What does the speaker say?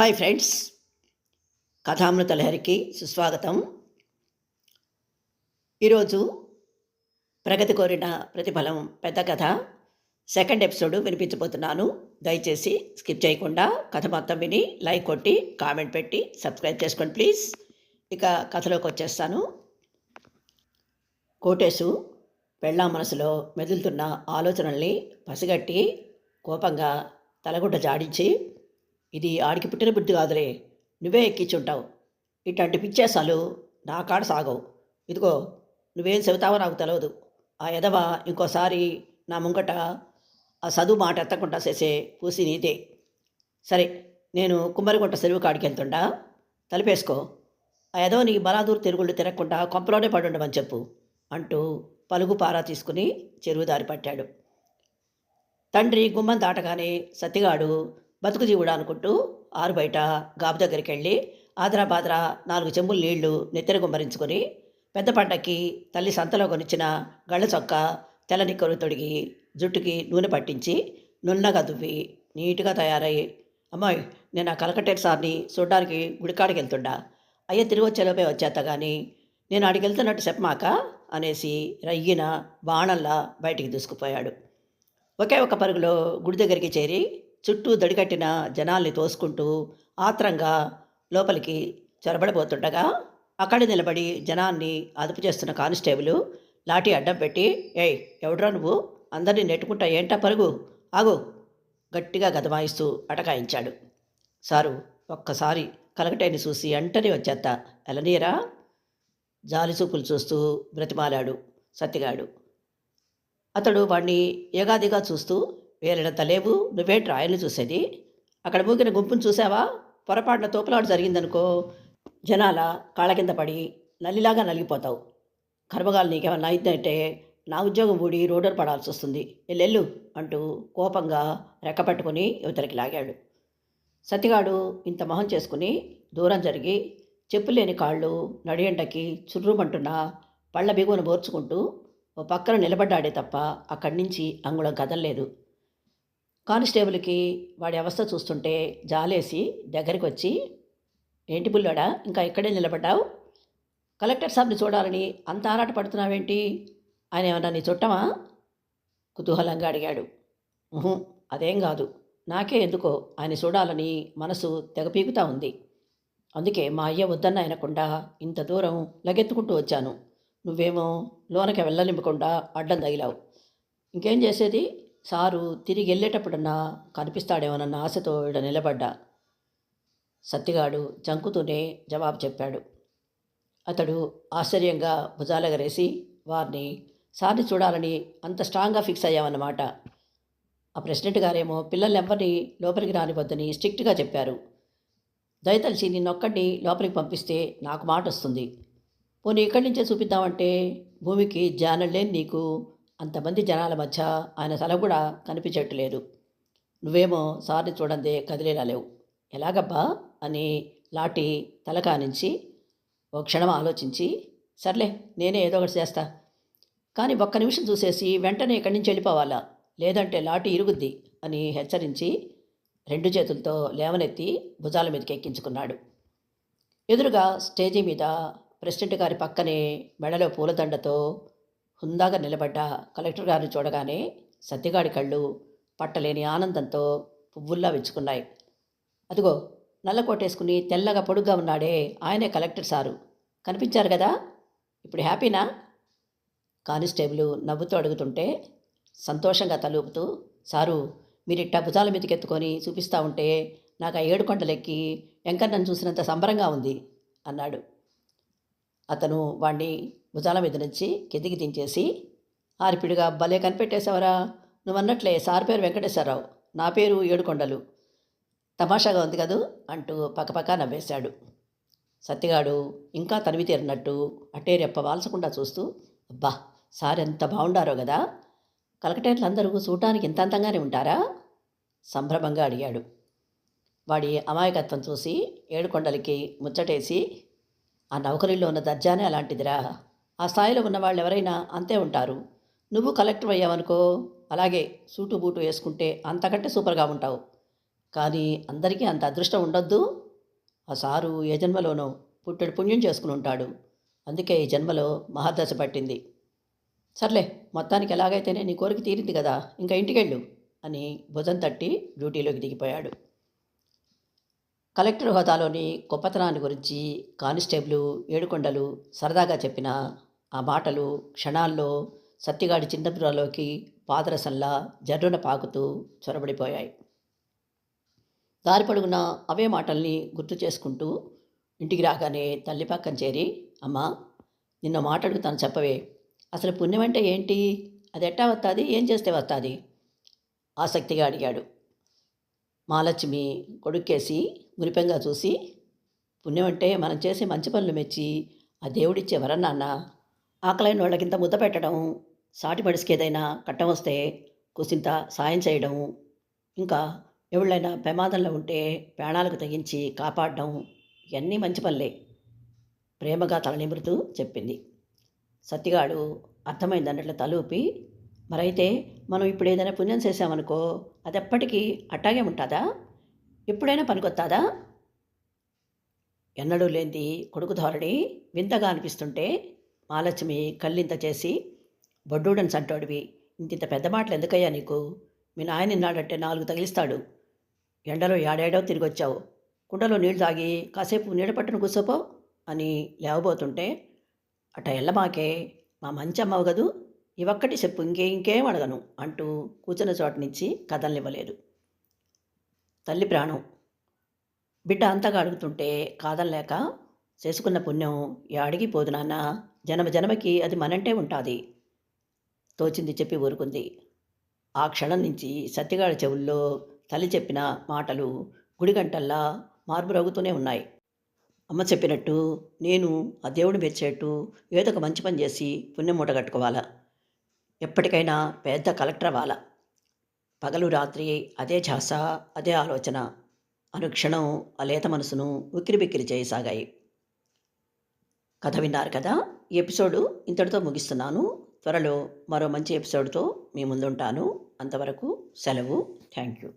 Hi friends. కథామృత లహరికి సుస్వాగతం. ఈరోజు ప్రగతి కోరిన ప్రతిఫలం పెద్ద కథ. సెకండ్ ఎపిసోడ్ వినిపించబోతున్నాను. దయచేసి స్కిప్ చేయకుండా కథ మొత్తం విని లైక్ కొట్టి కామెంట్ పెట్టి సబ్స్క్రైబ్ చేసుకోండి ప్లీజ్. ఇక కథలోకి వచ్చేస్తాను. కోటేశు పెళ్ళా మనసులో మెదులుతున్న ఆలోచనల్ని పసిగట్టి కోపంగా తలగుడ్డ జాడించి ఇది ఆడికి పుట్టిన బుద్ధి కాదులే. నువ్వే ఎక్కించుంటావు ఇట్లాంటి పిచ్చేసాలు నా కాడ సాగవు. ఇదిగో నువ్వేం చెబుతావో నాకు తెలియదు ఆ ఎదవ ఇంకోసారి నా ముంగట ఆ చదువు మాట ఎత్తకుండా చేసే పూసి నీదే. సరే నేను కుమ్మరిగుంట సెరువు కాడికి వెళ్తుండా తలిపేసుకో. ఆ ఎదవ నీ బలాదూరు తిరుగుళ్ళు తిరగకుండా కొంపలోనే పడుండమని చెప్పు అంటూ పలుగు పారా తీసుకుని చెరువు దారి పట్టాడు. తండ్రి గుమ్మం దాటగానే సత్తిగాడు బతుకు జీవుడు అనుకుంటూ ఆరు బయట గాబు దగ్గరికి వెళ్ళి ఆదరాబాదరా నాలుగు చెంబులు నీళ్ళు నెత్తిన గుమ్మరించుకొని పెద్ద పంటకి తల్లి సంతలో కొనిచ్చిన గళ్ళ చొక్క తెల్లని నిక్కరు తొడిగి జుట్టుకి నూనె పట్టించి నున్నగా దువ్వి నీట్గా తయారై అమ్మాయి నేను ఆ కలకట్టేటి సార్ని చూడ్డానికి గుడికాడికి వెళ్తుండా. అయ్యే తిరిగి వచ్చేలోపే వచ్చేస్తా కానీ నేను ఆడికి వెళ్తున్నట్టు చెప్పమాక అనేసి రయ్యిన బాణంలా బయటికి దూసుకుపోయాడు. ఒకే ఒక పరుగులో గుడి దగ్గరికి చేరి చుట్టూ దడికట్టిన జనాల్ని తోసుకుంటూ ఆత్రంగా లోపలికి చొరబడబోతుండగా అక్కడ నిలబడి జనాన్ని అదుపు చేస్తున్న కానిస్టేబుల్ లాఠీ అడ్డం పెట్టి ఏయ్ ఎవడ్రా నువ్వు? అందరినీ నెట్టుకుంటా ఏంటా పరుగు? ఆగు! గట్టిగా గదమాయిస్తూ అటకాయించాడు. సారు ఒక్కసారి కలకటైని చూసి వెంటనే వచ్చేత్తా. ఎలనీరా జాలిచూపులు చూస్తూ బ్రతిమాలాడు సత్తిగాడు. అతడు వాణ్ణి ఏగాదిగా చూస్తూ వేరేనంత లేవు నువ్వేంటి రాయల్ని చూసేది. అక్కడ మూగిన గుంపును చూసావా? పొరపాటున తోపులాడు జరిగిందనుకో. జనాల కాళ్ళ కింద పడి నల్లిలాగా నలిగిపోతావు. కర్మగాలు నీకేమన్నా అయిందంటే నా ఉద్యోగం ఊడి రోడ్డు పడాల్సి వస్తుంది. ఎల్లెళ్ళు అంటూ కోపంగా రెక్కపట్టుకుని యువతలకి లాగాడు. సతిగాడు ఇంత మొహం చేసుకుని దూరం జరిగి చెప్పులేని కాళ్ళు నడియంటకి చుర్రుమంటున్న పళ్ళ బిగువను బోర్చుకుంటూ ఓ పక్కన నిలబడ్డాడే తప్ప అక్కడి నుంచి అంగుళం కదలలేదు. కానిస్టేబుల్కి వాడి అవస్థ చూస్తుంటే జాలేసి దగ్గరికి వచ్చి ఏంటి బుల్లోడా ఇంకా ఇక్కడే నిలబడ్డావు? కలెక్టర్ సాబ్ని చూడాలని అంత ఆరాట పడుతున్నావేంటి? ఆయన ఏమన్నా నీ చుట్టమా? కుతూహలంగా అడిగాడు. అదేం కాదు. నాకే ఎందుకో ఆయన చూడాలని మనసు తెగపీకుతా ఉంది. అందుకే మా అయ్య వద్దన్న ఆయనకుండా ఇంత దూరం లగెత్తుకుంటూ వచ్చాను. నువ్వేమో లోనకి వెళ్ళనివ్వకుండా అడ్డం తగిలావు. ఇంకేం చేసేది? సారు తిరిగి వెళ్ళేటప్పుడన్నా కనిపిస్తాడేమోనన్న ఆశతో ఈడ నిలబడ్డా. సత్తిగాడు జంకుతూనే జవాబు చెప్పాడు. అతడు ఆశ్చర్యంగా భుజాలగరేసి వారిని సార్ని చూడాలని అంత స్ట్రాంగ్గా ఫిక్స్ అయ్యామన్నమాట. ఆ ప్రెసిడెంట్ గారేమో పిల్లలెవ్వరిని లోపలికి రానివద్దని స్ట్రిక్ట్గా చెప్పారు. దయతలిసి నిన్నొక్కడిని లోపలికి పంపిస్తే నాకు మాట వస్తుంది పోనీ ఇక్కడి నుంచే చూపిద్దామంటే భూమికి జానలేని నీకు అంతమంది జనాల మధ్య ఆయన తల కూడా కనిపించట్లేదు. నువ్వేమో సార్ని చూడందే కదిలేలా లేవు. ఎలాగబ్బా? అని లాటి తల కానించి ఓ క్షణం ఆలోచించి సర్లే నేనే ఏదో ఒకటి చేస్తా. కానీ ఒక్క నిమిషం చూసేసి వెంటనే ఇక్కడి నుంచి వెళ్ళిపోవాలా? లేదంటే లాటి ఇరుగుద్ది అని హెచ్చరించి రెండు చేతులతో లేవనెత్తి భుజాల మీదకి ఎక్కించుకున్నాడు. ఎదురుగా స్టేజీ మీద ప్రెసిడెంట్ గారి పక్కనే మెడలో పూలదండతో హుందాగా నిలబడ్డ కలెక్టర్ గారిని చూడగానే సత్యగాడి కళ్ళు పట్టలేని ఆనందంతో పువ్వుల్లా విచ్చుకున్నాయి. అదిగో నల్ల కోటేసుకుని తెల్లగా పొడుగ్గా ఉన్నాడే ఆయనే కలెక్టర్ సారు. కనిపించారు కదా? ఇప్పుడు హ్యాపీనా? కానిస్టేబుల్ నవ్వుతూ అడుగుతుంటే సంతోషంగా తలూపుతూ సారు మీరు ఇట్టా భుజాల మీదకెత్తుకొని చూపిస్తూ ఉంటే నాకు ఆ ఏడు కొండలెక్కి వెంకన్నను చూసినంత సంబరంగా ఉంది అన్నాడు. అతను వాణ్ణి భుజాల మీద నుంచి కిందికి దించేసి ఆరిపిడిగా భలే కనిపెట్టేశావరా! నువ్వన్నట్లే సార్ పేరు వెంకటేశ్వరరావు. నా పేరు ఏడుకొండలు. తమాషాగా ఉంది కదూ? అంటూ పక్కపక్క నవ్వేశాడు. సత్తిగాడు ఇంకా తనివి తీరినట్టు అట్టే రెప్ప వాల్చకుండా చూస్తూ అబ్బా! సార్ ఎంత బాగుండారో కదా కలకటేట్లు అందరూ చూడటానికి ఇంత అందంగానే ఉంటారా? సంభ్రమంగా అడిగాడు. వాడి అమాయకత్వం చూసి ఏడుకొండలకి ముచ్చటేసి ఆ నౌకరీలో ఉన్న దర్జానే అలాంటిదిరా. ఆ స్థాయిలో ఉన్న వాళ్ళు ఎవరైనా అంతే ఉంటారు. నువ్వు కలెక్టర్ అయ్యావనుకో అలాగే సూటు బూటు వేసుకుంటే అంతకంటే సూపర్గా ఉంటావు. కానీ అందరికీ అంత అదృష్టం ఉండొద్దు. ఆ సారు ఏ జన్మలోనో పుట్టెడు పుణ్యం చేసుకుని ఉంటాడు. అందుకే ఈ జన్మలో మహాదశ పట్టింది. సర్లే మొత్తానికి ఎలాగైతేనే నీ కోరిక తీరింది కదా ఇంకా ఇంటికెళ్ళు అని భుజం తట్టి డ్యూటీలోకి దిగిపోయాడు. కలెక్టర్ హోదాలోని గొప్పతనాన్ని గురించి కానిస్టేబుల్ ఏడుకొండలు సరదాగా చెప్పిన ఆ మాటలు క్షణాల్లో సత్తిగాడి చిన్నపురలోకి పాదరసంలా జర్రున పాకుతూ చొరబడిపోయాయి. దారి పొడుగున అవే మాటల్ని గుర్తు చేసుకుంటూ ఇంటికి రాగానే తల్లి పక్కన చేరి అమ్మా నిన్న మాట అడుగుతాను చెప్పవే. అసలు పుణ్యం అంటే ఏంటి? అది ఎట్టా వస్తుంది ఏం చేస్తే వస్తుంది ఆసక్తిగా అడిగాడు. మహాలక్ష్మి కొడుక్కేసి మురిపెంగా చూసి పుణ్యం అంటే మనం చేసే మంచి పనులు మెచ్చి ఆ దేవుడిచ్చే వరం ఆకలైన వాళ్ళకింత ముద్ద పెట్టడం సాటి మడిసికి ఏదైనా కట్టం వస్తే కుసింత సాయం చేయడం ఇంకా ఎవళ్ళైనా ప్రమాదంలో ఉంటే ప్రాణాలకు తెగించి కాపాడడం ఇవన్నీ మంచి పనులే. ప్రేమగా తలనిమురుతూ చెప్పింది. సత్తిగాడు అర్థమైందన్నట్లు తలూపి మరైతే మనం ఇప్పుడు ఏదైనా పుణ్యం చేసామనుకో అది ఎప్పటికీ అట్టాగే ఉంటుందా? ఎప్పుడైనా పనికొత్తాదా? ఎన్నడూ లేనిది కొడుకు ధోరణి వింతగా అనిపిస్తుంటే మహాలక్ష్మి కళ్ళింత చేసి బొడ్డూడని సంటోడివి ఇంత పెద్ద మాటలు ఎందుకయ్యా నీకు? మీ నాయన నిన్నాడంటే నాలుగు తగిలిస్తాడు. ఎండలో ఏడేడో తిరిగి వచ్చావు కుండలో నీళ్ళు తాగి కాసేపు నీడ పట్టును కూర్చోపో అని లేవబోతుంటే అట ఎల్లమాకే మా మంచి అమ్మవు కదూ? ఇవక్కటి చెప్పు ఇంకే ఇంకేం అడగను అంటూ కూర్చున్న చోట నుంచి కథలనివ్వలేదు. తల్లి ప్రాణం. బిడ్డ అంతగా అడుగుతుంటే కాదనలేక చేసుకున్న పుణ్యం యాడికి పోదు నాన్న. జనమ జనమకి అది మనంటే ఉంటుంది తోచింది చెప్పి ఊరుకుంది. ఆ క్షణం నుంచి సత్యగాడి చెవుల్లో తల్లి చెప్పిన మాటలు గుడిగంటల్లా మార్పురగుతూనే ఉన్నాయి. అమ్మ చెప్పినట్టు నేను ఆ దేవుడు మెచ్చేట్టు ఏదో ఒక మంచి పని చేసి పుణ్యం మూట కట్టుకోవాలా. ఎప్పటికైనా పెద్ద కలెక్టర్ అవ్వాలా. పగలు రాత్రి అదే ఝాస అదే ఆలోచన. అనుక్షణం ఆ లేత మనసును ఉక్కిరిబిక్కిరి చేయసాగాయి. కథ విన్నారు కదా? ఎపిసోడు ఇంతటితో ముగిస్తున్నాను. త్వరలో మరో మంచి ఎపిసోడ్తో మీ ముందుంటాను. అంతవరకు సెలవు. Thank you.